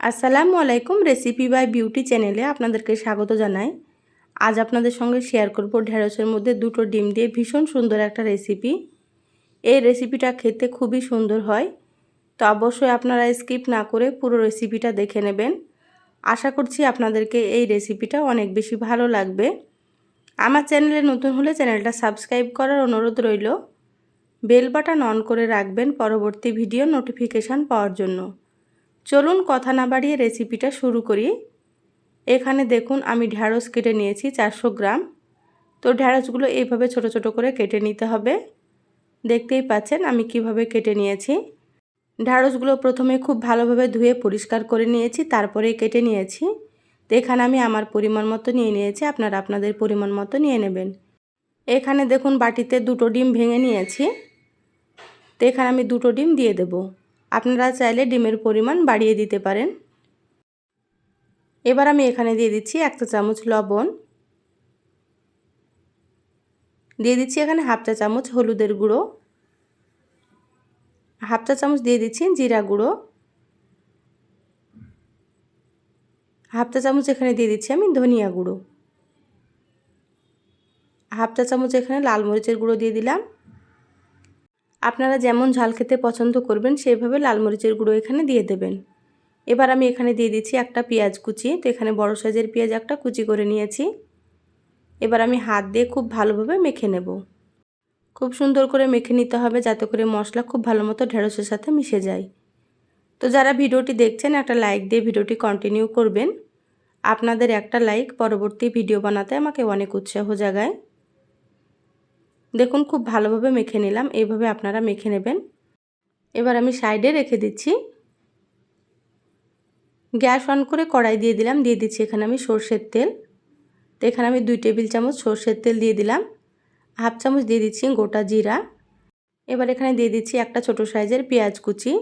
আসসালামু আলাইকুম recipe by beauty চ্যানেলে আপনাদেরকে স্বাগত জানাই। আজ আপনাদের সঙ্গে শেয়ার করব ঢেঁড়সের মধ্যে দুটো ডিম দিয়ে ভীষণ সুন্দর একটা রেসিপি এই রেসিপিটা খেতে খুবই সুন্দর হয়, তো অবশ্যই আপনারা স্কিপ না করে পুরো রেসিপিটা দেখে নেবেন। আশা করছি আপনাদেরকে এই রেসিপিটা অনেক বেশি ভালো লাগবে। আমার চ্যানেলে নতুন হলে চ্যানেলটা সাবস্ক্রাইব করার অনুরোধ রইল। বেল বাটন অন করে রাখবেন পরবর্তী ভিডিও নোটিফিকেশান পাওয়ার জন্য। চলুন কথা না বাড়িয়ে রেসিপিটা শুরু করি। এখানে দেখুন, আমি ঢ্যাঁড়স কেটে নিয়েছি চারশো গ্রাম। তো ঢ্যাঁড়সগুলো এইভাবে ছোট ছোট করে কেটে নিতে হবে। দেখতেই পাচ্ছেন, আমি কীভাবে কেটে নিয়েছি। ঢ্যাঁড়সগুলো প্রথমে খুব ভালোভাবে ধুয়ে পরিষ্কার করে নিয়েছি তারপরে কেটে নিয়েছি। তো এখানে আমি আমার পরিমাণ মতো নিয়ে নিয়েছি, আপনারা আপনাদের পরিমাণ মতো নিয়ে নেবেন। এখানে দেখুন, বাটিতে দুটো ডিম ভেঙে নিয়েছি। তো এখানে আমি দুটো ডিম দিয়ে দেবো। আপনারা চাইলে ডিমের পরিমাণ বাড়িয়ে দিতে পারেন। এবার আমি এখানে দিয়ে দিচ্ছি এক চা চামচ লবণ। দিয়ে দিচ্ছি এখানে হাফ চা চামচ হলুদের গুঁড়ো। হাফ চা চামচ দিয়ে দিচ্ছি জিরা গুঁড়ো। হাফ চা চামচ এখানে দিয়ে দিচ্ছি আমি ধনিয়া গুঁড়ো। হাফ চা চামচ এখানে লাল মরিচের গুঁড়ো দিয়ে দিলাম। আপনারা যেমন ঝাল খেতে পছন্দ করবেন সেইভাবে লাল মরিচের গুঁড়ো এখানে দিয়ে দেবেন। এবার আমি এখানে দিয়ে দিচ্ছি একটা পেঁয়াজ কুচি। তো এখানে বড় সাইজের পেঁয়াজ একটা কুচি করে নিয়েছি। এবার আমি হাত দিয়ে খুব ভালোভাবে মেখে নেব। খুব সুন্দর করে মেখে নিতে হবে যাতে করে মশলা খুব ভালো মতো ঢেঁড়সের সাথে মিশে যায়। তো যারা ভিডিওটি দেখছেন, একটা লাইক দিয়ে ভিডিওটি কন্টিনিউ করবেন। আপনাদের একটা লাইক পরবর্তী ভিডিও বানাতে আমাকে অনেক উৎসাহ জাগায়। দেখুন, খুব ভালোভাবে মেখে নিলাম। এইভাবে আপনারা মেখে নেবেন। এবার আমি সাইডে রেখে দিচ্ছি। গ্যাস অন করে কড়াই দিয়ে দিলাম। দিয়ে দিচ্ছি এখানে আমি সর্ষের তেল। তো এখানে আমি দুই টেবিল চামচ সর্ষের তেল দিয়ে দিলাম। হাফ চামচ দিয়ে দিচ্ছি গোটা জিরা। এবার এখানে দিয়ে দিচ্ছি একটা ছোট সাইজের পেঁয়াজ কুচি।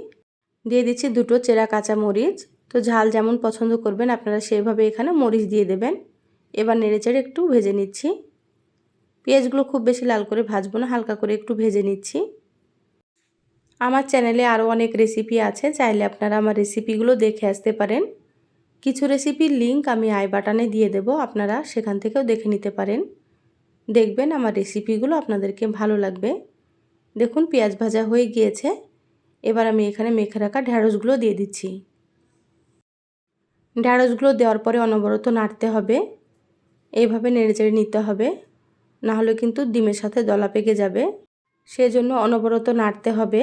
দিয়ে দিচ্ছি দুটো চেরা কাঁচা মরিচ। তো ঝাল যেমন পছন্দ করবেন, আপনারা সেভাবে এখানে মরিচ দিয়ে দেবেন। এবার নেড়েচেড়ে একটু ভেজে নিচ্ছি। পেঁয়াজগুলো খুব বেশি লাল করে ভাজবো না, হালকা করে একটু ভেজে নিচ্ছি। আমার চ্যানেলে আরও অনেক রেসিপি আছে, চাইলে আপনারা আমার রেসিপিগুলো দেখে আসতে পারেন। কিছু রেসিপির লিঙ্ক আমি আই বাটনে দিয়ে দেব, আপনারা সেখান থেকেও দেখে নিতে পারেন। দেখবেন আমার রেসিপিগুলো আপনাদেরকে ভালো লাগবে। দেখুন, পেঁয়াজ ভাজা হয়ে গিয়েছে। এবার আমি এখানে মেখে রাখা ঢ্যাঁড়সগুলো দিয়ে দিচ্ছি। ঢ্যাঁড়সগুলো দেওয়ার পরে অনবরত নাড়তে হবে। এইভাবে নেড়ে চেড়ে নিতে হবে। না হলে কিন্তু ডিমের সাথে দলা পেকে যাবে। সেজন্য অনবরত নাড়তে হবে।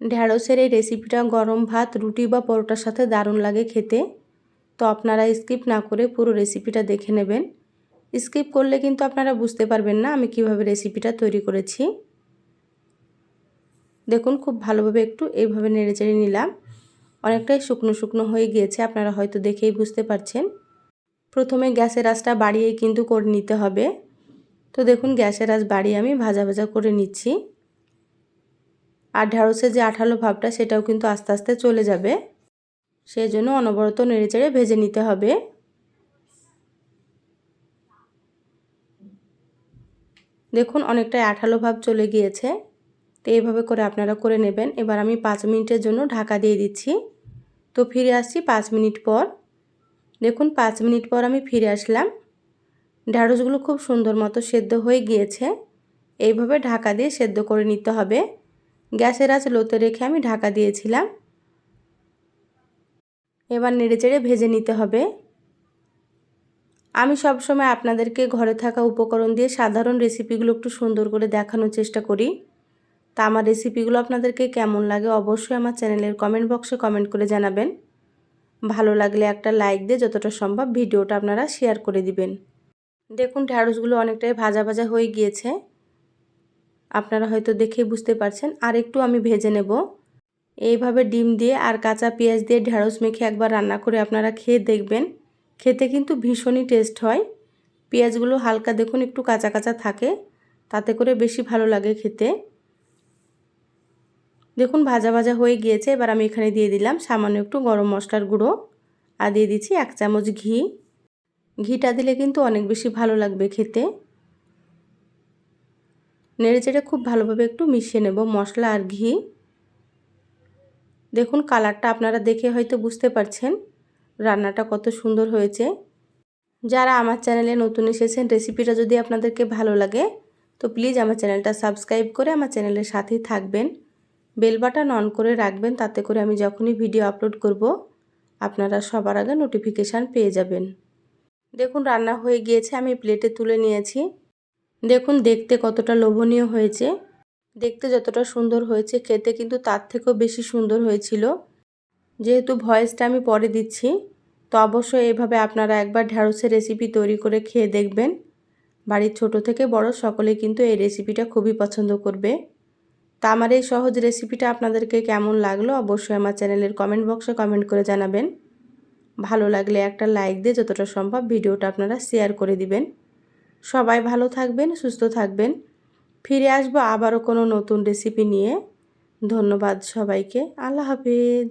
ঢ্যাঁড়সের এই রেসিপিটা গরম ভাত, রুটি বা পরোটার সাথে দারুণ লাগে খেতে। তো আপনারা স্কিপ না করে পুরো রেসিপিটা দেখে নেবেন। স্কিপ করলে কিন্তু আপনারা বুঝতে পারবেন না আমি কীভাবে রেসিপিটা তৈরি করেছি। দেখুন, খুব ভালোভাবে একটু এইভাবে নেড়েচেড়ে নিলাম। অনেকটাই শুকনো শুকনো হয়ে গিয়েছে, আপনারা হয়তো দেখেই বুঝতে পারছেন। প্রথমে গ্যাসের আঁচটা বাড়িয়ে কিন্তু করে নিতে হবে। তো দেখুন, গ্যাসের আঁচ বাড়িয়ে আমি ভাজা ভাজা করে নিচ্ছি। আর ঢ্যাঁড়সের যে আঠালো ভাবটা, সেটাও কিন্তু আস্তে আস্তে চলে যাবে। সেই জন্য অনবরত নেড়েচেড়ে ভেজে নিতে হবে। দেখুন, অনেকটাই আঠালো ভাব চলে গিয়েছে। তো এইভাবে করে আপনারা করে নেবেন। এবার আমি পাঁচ মিনিটের জন্য ঢাকা দিয়ে দিচ্ছি। তো ফিরে আসছি পাঁচ মিনিট পর। দেখুন, পাঁচ মিনিট পর আমি ফিরে আসলাম। ঢ্যাঁড়সগুলো খুব সুন্দর মতো সেদ্ধ হয়ে গিয়েছে। এইভাবে ঢাকা দিয়ে সেদ্ধ করে নিতে হবে। গ্যাসের আঁচ লোতে রেখে আমি ঢাকা দিয়েছিলাম। এবার নেড়েচেড়ে ভেজে নিতে হবে। আমি সবসময় আপনাদেরকে ঘরে থাকা উপকরণ দিয়ে সাধারণ রেসিপিগুলো একটু সুন্দর করে দেখানোর চেষ্টা করি। তা আমার রেসিপিগুলো আপনাদেরকে কেমন লাগে অবশ্যই আমার চ্যানেলের কমেন্ট বক্সে কমেন্ট করে জানাবেন। ভালো লাগলে একটা লাইক দিয়ে যতটা সম্ভব ভিডিওটা আপনারা শেয়ার করে দিবেন। দেখুন ঢ্যাঁড়সগুলো অনেকটাই ভাজা ভাজা হয়ে গিয়েছে। আপনারা হয়তো দেখেই বুঝতে পারছেন আর একটু আমি ভেজে নেব। এইভাবে ডিম দিয়ে আর কাঁচা পেঁয়াজ দিয়ে ঢ্যাঁড়স মেখে একবার রান্না করে আপনারা খেয়ে দেখবেন। খেতে কিন্তু ভীষণই টেস্ট হয়। পেঁয়াজগুলো হালকা দেখুন, একটু কাঁচা কাঁচা থাকে, তাতে করে বেশি ভালো লাগে খেতে। দেখুন, ভাজা ভাজা হয়ে গিয়েছে। এবার আমি এখানে দিয়ে দিলাম সামান্য একটু গরম মশলার গুঁড়ো আর দিয়ে দিচ্ছি এক চামচ ঘি। ঘিটা দিলে কিন্তু অনেক বেশি ভালো লাগবে খেতে। নেড়ে চেড়ে খুব ভালোভাবে একটু মিশিয়ে নেব মশলা আর ঘি। দেখুন, কালারটা আপনারা দেখে হয়তো বুঝতে পারছেন রান্নাটা কত সুন্দর হয়েছে। যারা আমার চ্যানেলে নতুন এসেছেন, রেসিপিটা যদি আপনাদেরকে ভালো লাগে, তো প্লিজ আমার চ্যানেলটা সাবস্ক্রাইব করে আমার চ্যানেলের সাথেই থাকবেন। বেল বাটন অন করে রাখবেন, তাতে করে আমি যখনই ভিডিও আপলোড করব, আপনারা সবার আগে নোটিফিকেশান পেয়ে যাবেন। দেখুন, রান্না হয়ে গিয়েছে, আমি প্লেটে তুলে নিয়েছি। দেখুন, দেখতে কতটা লোভনীয় হয়েছে। দেখতে যতটা সুন্দর হয়েছে, খেতে কিন্তু তার থেকেও বেশি সুন্দর হয়েছিল। যেহেতু ভয়েসটা আমি পরে দিচ্ছি, তো অবশ্যই এভাবে আপনারা একবার ঢ্যাঁড়সের রেসিপি তৈরি করে খেয়ে দেখবেন। বাড়ির ছোট থেকে বড় সকলে কিন্তু এই রেসিপিটা খুবই পছন্দ করবে। তা আমার এই সহজ রেসিপিটা আপনাদেরকে কেমন লাগল অবশ্যই আমার চ্যানেলের কমেন্ট বক্সে কমেন্ট করে জানাবেন। ভালো লাগলে একটা লাইক দিয়ে যতটা সম্ভব ভিডিওটা আপনারা শেয়ার করে দিবেন। সবাই ভালো থাকবেন, সুস্থ থাকবেন। ফিরে আসব আবারও কোনো নতুন রেসিপি নিয়ে। ধন্যবাদ সবাইকে, আল্লাহ হাফিজ।